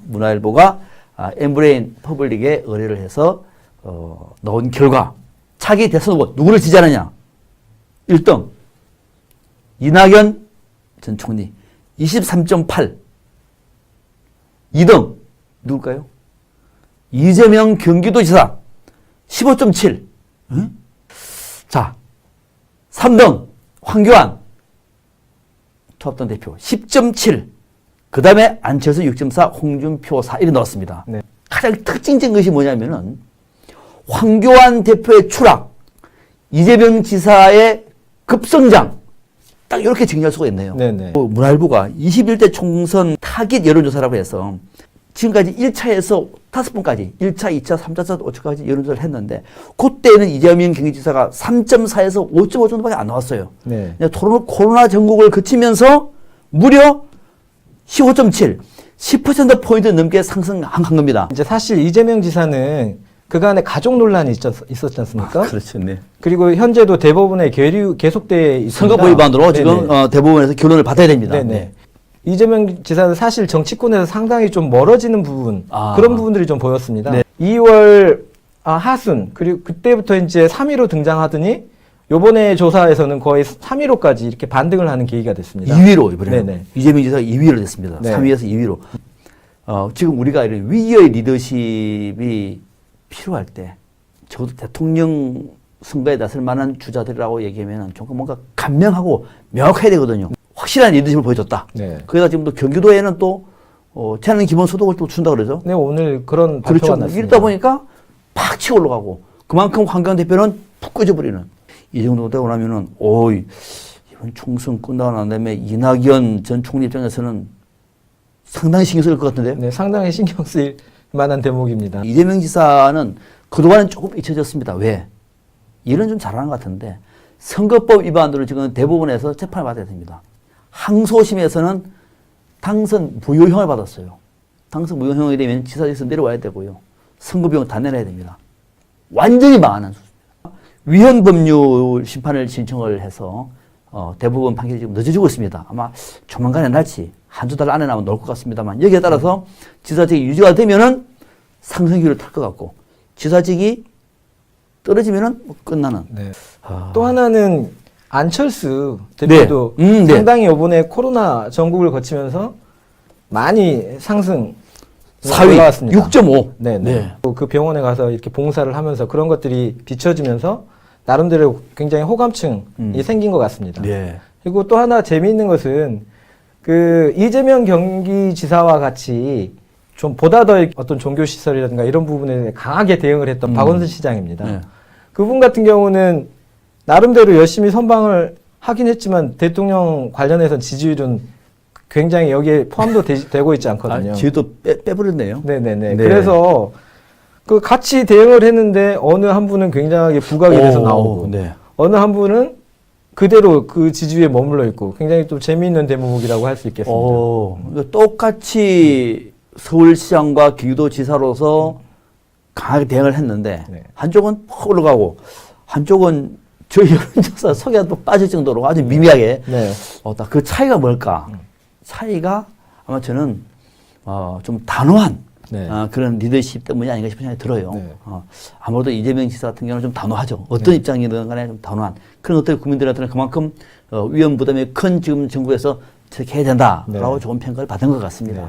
문화일보가 아, 엠브레인 퍼블릭에 의뢰를 해서 어, 넣은 결과 차기 대선 후보 누구를 지지하느냐 1등 이낙연 전 총리 23.8 2등 누굴까요? 이재명 경기도지사 15.7 응? 자 3등 황교안 통합당 대표 10.7 그 다음에 안철수 6.4 홍준표 4 이렇게 넣었습니다. 네. 가장 특징적인 것이 뭐냐면은 황교안 대표의 추락 이재명 지사의 급성장 딱 이렇게 정리할 수가 있네요. 네네. 어, 문화일보가 21대 총선 타깃 여론조사라고 해서 지금까지 1차에서 다섯 번까지 1차, 2차, 3차, 4차, 5차까지 여론조사를 했는데 그때는 이재명 경기지사가 3.4에서 5.5 정도밖에 안 나왔어요. 네. 토론- 코로나 전국을 거치면서 무려 15.7, 10%포인트 넘게 상승한 겁니다. 이제 사실 이재명 지사는 그간에 가족 논란이 있었, 있었지 않습니까? 그렇죠. 네. 그리고 현재도 대법원에 계류 계속돼 있습니다. 선거법 위반으로 지금 네네. 어, 대법원에서 결론을 받아야 됩니다. 네네. 네. 이재명 지사는 사실 정치권에서 상당히 좀 멀어지는 부분 아. 그런 부분들이 좀 보였습니다. 네. 2월 아, 하순 그리고 그때부터 이제 3위로 등장하더니 요번에 조사에서는 거의 3위로까지 이렇게 반등을 하는 계기가 됐습니다. 2위로 이번에 네네. 이재명 지사가 2위로 됐습니다. 네. 3위에서 2위로. 어, 지금 우리가 이런 위기의 리더십이 필요할 때 적어도 대통령 선거에 나설 만한 주자들이라고 얘기하면 조금 뭔가 간명하고 명확해야 되거든요. 확실한 리더십을 보여줬다. 네. 거기다 지금 또 경기도에는 또 어, 재능 기본 소득을 또 준다 그러죠. 네, 오늘 그런 발표가 그렇죠. 났습니다. 이러다 보니까 팍 치고 올라가고 그만큼 황교안 대표는 푹 꺼져버리는 이 정도 되고 나면은 오이 이번 총선 끝나고 난 다음에 이낙연 전 총리 입장에서는 상당히 신경 쓸 것 같은데요. 네, 상당히 신경 쓰일 만한 대목입니다. 이재명 지사는 그동안은 조금 잊혀졌습니다. 왜? 일은 좀 잘하는 것 같은데 선거법 위반으로 지금 대법원에서 재판을 받아야 됩니다. 항소심에서는 당선 무효형을 받았어요. 당선 무효형이 되면 지사직에서 내려와야 되고요. 선거비용 다 내놔야 됩니다. 완전히 망하는 수준입니다. 위헌 법률 심판을 신청을 해서 어, 대부분 판결이 지금 늦어지고 있습니다. 아마 조만간에 날지 한두 달 안에 나면 나올 것 같습니다만 여기에 따라서 지사직이 유지가 되면은 상승기를 탈 것 같고 지사직이 떨어지면은 뭐 끝나는. 네. 아, 또 하나는 안철수 대표도 네. 음, 네. 상당히 이번에 코로나 전국을 거치면서 많이 상승 4위 올라왔습니다. 6.5. 네, 네. 또그 병원에 가서 이렇게 봉사를 하면서 그런 것들이 비춰지면서 나름대로 굉장히 호감층이 음. 생긴 것 같습니다. 네. 그리고 또 하나 재미있는 것은 그 이재명 경기지사와 같이 좀 보다 더 어떤 종교 시설이라든가 이런 부분에 강하게 대응을 했던 음. 박원순 시장입니다. 네. 그분 같은 경우는 나름대로 열심히 선방을 하긴 했지만 대통령 관련해서 지지율은 굉장히 여기에 포함도 되, 고 있지 않거든요. 아, 지도 빼, 빼버렸네요. 네네네. 네. 그래서 그 같이 대응을 했는데 어느 한 분은 굉장히 부각이 돼서 오, 나오고 네. 어느 한 분은 그대로 그 지지에 머물러 있고 굉장히 또 재미있는 대목이라고 할 수 있겠습니다. 오, 똑같이 서울시장과 경기도지사로서 강하게 대응을 했는데 네. 한쪽은 퍽 올라가고 한쪽은 저희 여론조사 속에 또 빠질 정도로 아주 미미하게 네. 어, 딱그 차이가 뭘까? 차이가 아마 저는 어, 좀 단호한 네. 어, 그런 리더십 때문이 아닌가 싶은 생각이 들어요. 네. 어, 아무래도 이재명 지사 같은 경우는 좀 단호하죠. 어떤 입장이든 간에 좀 단호한 그런 것들 국민들한테는 그만큼 어, 위험 부담이 큰 지금 정부에서 해야 된다라고 네. 좋은 평가를 받은 것 같습니다. 네.